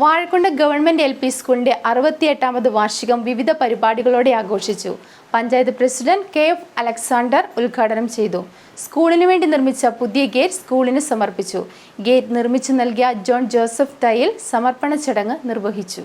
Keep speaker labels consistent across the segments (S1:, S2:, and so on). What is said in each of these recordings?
S1: വാഴക്കുണ്ട് government L P സ്കൂളിന്റെ അറുപത്തിയെട്ടാമത് വാർഷികം വിവിധ പരിപാടികളോടെ ആഘോഷിച്ചു. Panchayat president K F Alexander ഉദ്ഘാടനം ചെയ്തു. സ്കൂളിനു വേണ്ടി നിർമ്മിച്ച പുതിയ ഗേറ്റ് സ്കൂളിന് സമർപ്പിച്ചു. ഗേറ്റ് നിർമ്മിച്ചു നൽകിയ ജോൺ ജോസഫ് തയ്യിൽ സമർപ്പണ ചടങ്ങ് നിർവഹിച്ചു.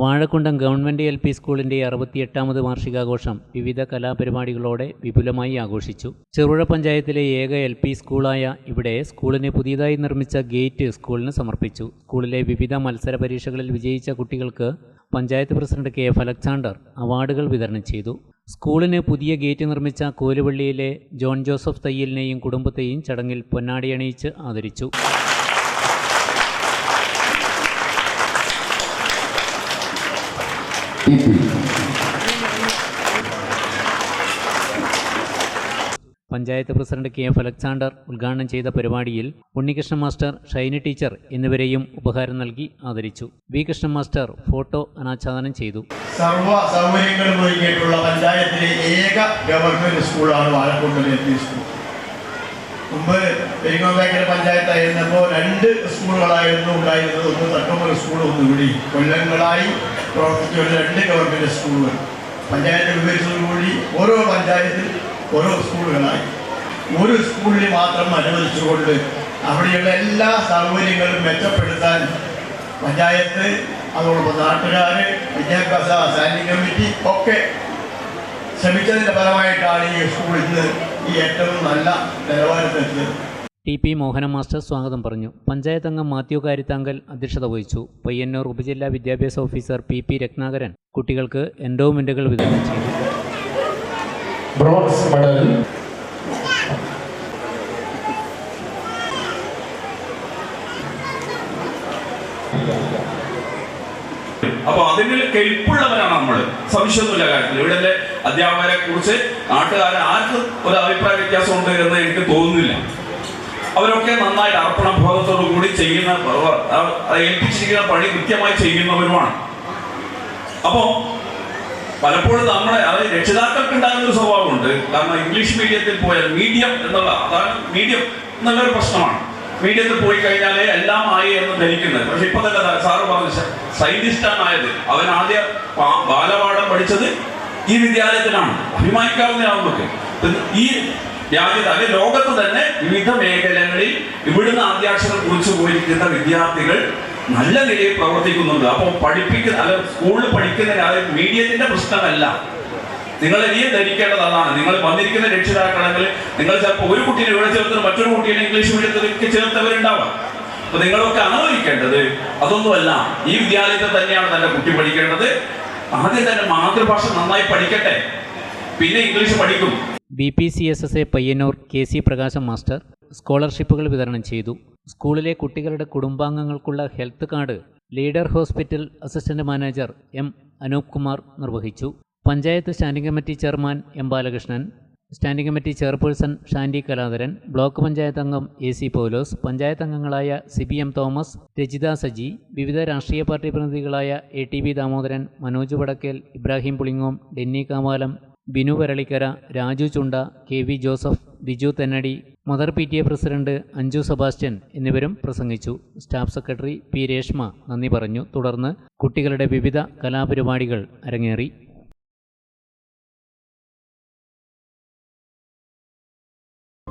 S2: Vazhakkundam government L P സ്കൂളിന്റെ അറുപത്തിയെട്ടാമത് വാർഷികാഘോഷം വിവിധ കലാപരിപാടികളോടെ വിപുലമായി ആഘോഷിച്ചു. ചെറുപുഴ പഞ്ചായത്തിലെ ഏക എൽ പി സ്കൂളായ ഇവിടെ സ്കൂളിന് പുതിയതായി നിർമ്മിച്ച ഗേറ്റ് സ്കൂളിന് സമർപ്പിച്ചു. സ്കൂളിലെ വിവിധ മത്സര പരീക്ഷകളിൽ വിജയിച്ച കുട്ടികൾക്ക് panchayat president K F Alexander അവാർഡുകൾ വിതരണം ചെയ്തു. സ്കൂളിന് പുതിയ ഗേറ്റ് നിർമ്മിച്ച കോലുവള്ളിയിലെ ജോൺ ജോസഫ് തയ്യലിനെയും കുടുംബത്തെയും ചടങ്ങിൽ പൊന്നാടിയണിയിച്ച് ആദരിച്ചു. Panchayat president K F Alexander ഉദ്ഘാടനം ചെയ്ത പരിപാടിയിൽ ഉണ്ണികൃഷ്ണൻ മാസ്റ്റർ ഷൈനി ടീച്ചർ എന്നിവരെയും ഉപഹാരം നൽകി ആദരിച്ചു. വി കൃഷ്ണൻ മാസ്റ്റർ ഫോട്ടോ അനാച്ഛാദനം ചെയ്തു.
S3: സർവ സൗകര്യങ്ങളും ഒരുക്കിയിട്ടുള്ള പഞ്ചായത്തിലെ ഏക ഗവൺമെന്റ് സ്കൂളാണ് എൽ പി സ്കൂൾ. മുമ്പ് പെരിങ്ങോമ്പേക്കര പഞ്ചായത്തായിരുന്നപ്പോൾ രണ്ട് സ്കൂളുകളായിരുന്നു ഉണ്ടായിരുന്നത്. ഒന്ന് തട്ടുമ്പൽ സ്കൂൾ ഒന്ന് ഇവിടെ കൊല്ലങ്ങളായി പ്രവർത്തിച്ച രണ്ട് ഗവൺമെന്റ് സ്കൂളുകൾ. പഞ്ചായത്ത് വിഭജിച്ചതോടുകൂടി ഓരോ പഞ്ചായത്തിൽ ഓരോ സ്കൂളുകളായി. ഒരു സ്കൂളിൽ മാത്രം അനുവദിച്ചുകൊണ്ട് അവിടെയുള്ള എല്ലാ സൗകര്യങ്ങളും മെച്ചപ്പെടുത്താൻ പഞ്ചായത്ത് അതോടൊപ്പം നാട്ടുകാർ വിദ്യാഭ്യാസ സ്റ്റാൻഡിംഗ് കമ്മിറ്റി ഒക്കെ ശ്രമിച്ചതിന്റെ ഫലമായിട്ടാണ് ഈ സ്കൂൾ ഇന്ന് ഈ ഏറ്റവും നല്ല നിലവാരത്തെത്തിയത്
S2: ടി പി മോഹന മാസ്റ്റർ സ്വാഗതം പറഞ്ഞു. പഞ്ചായത്ത് അംഗം മാത്യു കാരിത്താങ്കൽ അധ്യക്ഷത വഹിച്ചു. പയ്യന്നൂർ ഉപജില്ലാ വിദ്യാഭ്യാസ ഓഫീസർ പി പി രത്നാകരൻ കുട്ടികൾക്ക് എൻഡോമെന്റുകൾ വിതരണം ചെയ്തു.
S4: Bronze medal.
S5: അപ്പൊ അതിന് കെൽപ്പുള്ളവരാണ് നമ്മൾ സംശയമൊന്നുമില്ല കാര്യത്തിൽ. ഇവിടെ അധ്യാപകരെ കുറിച്ച് നാട്ടുകാരെ ആർക്കും ഒരു അഭിപ്രായ വ്യത്യാസം ഉണ്ട് എന്ന് എനിക്ക് തോന്നുന്നില്ല. അവരൊക്കെ നന്നായിട്ട് അർപ്പണ ബോധത്തോടു കൂടി ചെയ്യുന്ന ഏൽപ്പിച്ചിരിക്കുന്ന പണി കൃത്യമായി ചെയ്യുന്നവരുമാണ്. അപ്പോ പലപ്പോഴും നമ്മളെ അത് രക്ഷിതാക്കൾക്ക് ഉണ്ടാകുന്ന ഒരു സ്വഭാവമുണ്ട്. കാരണം ഇംഗ്ലീഷ് മീഡിയത്തിൽ പോയാൽ മീഡിയം എന്നുള്ള അതാണ് മീഡിയം എന്നുള്ളൊരു പ്രശ്നമാണ്. മീഡിയത്തിൽ പോയി കഴിഞ്ഞാലേ എല്ലാം ആയി എന്ന് ധരിക്കുന്നത്. പക്ഷെ ഇപ്പൊ തന്നെ സാറ് പറഞ്ഞു സയന്റിസ്റ്റാണ് ആയത്. അവൻ ആദ്യ ബാലപാഠം പഠിച്ചത് ഈ വിദ്യാലയത്തിലാണ്. അഭിമാനിക്കാവുന്നതാണ് നമുക്ക് ഈ രാജ്യത്ത് അല്ലെ ലോകത്ത് തന്നെ വിവിധ മേഖലകളിൽ ഇവിടുന്ന് ആദ്യാക്ഷരം കുറിച്ചു പോയിരിക്കുന്ന വിദ്യാർത്ഥികൾ നല്ല നിലയിൽ പ്രവർത്തിക്കുന്നുണ്ട്. അപ്പോൾ പഠിപ്പിക്കുന്ന അല്ല സ്കൂളിൽ പഠിക്കുന്ന കാര്യം മീഡിയത്തിന്റെ പ്രശ്നമല്ല. നിങ്ങൾ ഇനിയും ധരിക്കേണ്ടത് അതാണ്. നിങ്ങൾ വന്നിരിക്കുന്ന രക്ഷിതാക്കളെങ്കിൽ നിങ്ങൾ ചിലപ്പോൾ ഒരു കുട്ടീനെ ഇവിടെ ചേർത്ത് മറ്റൊരു കുട്ടീനെ ഇംഗ്ലീഷ് മീഡിയത്തിലേക്ക് ചേർത്തവരുണ്ടാവാം. അപ്പൊ നിങ്ങളൊക്കെ ആലോചിക്കേണ്ടത് അതൊന്നുമല്ല. ഈ വിദ്യാലയത്തിൽ തന്നെയാണ് തന്റെ കുട്ടി പഠിക്കേണ്ടത്. ആദ്യം തന്നെ മാതൃഭാഷ നന്നായി പഠിക്കട്ടെ. പിന്നെ ഇംഗ്ലീഷ് പഠിക്കും.
S2: B P C S S A Payyanur K C Prakasam master സ്കോളർഷിപ്പുകൾ വിതരണം ചെയ്തു. സ്കൂളിലെ കുട്ടികളുടെ കുടുംബാംഗങ്ങൾക്കുള്ള health card leader hospital assistant manager M Anoop Kumar നിർവഹിച്ചു. Panchayat standing committee chairman M Balakrishnan standing committee chairperson Shandy Kaladharan block panchayat അംഗം A C Paulose panchayat അംഗങ്ങളായ C B M Thomas Rajitha Saji വിവിധ രാഷ്ട്രീയ party പ്രതിനിധികളായ A T B Damodaran Manoj Vadakkel Ibrahim Pulingome Denny Kamalam Binu Varalikkara Raju Chunda K V Joseph Biju Thennadi mother P T A president Anju Sebastian എന്നിവരും പ്രസംഗിച്ചു. Staff secretary P Reshma നന്ദി പറഞ്ഞു. തുടർന്ന് കുട്ടികളുടെ വിവിധ കലാപരിപാടികൾ അരങ്ങേറി.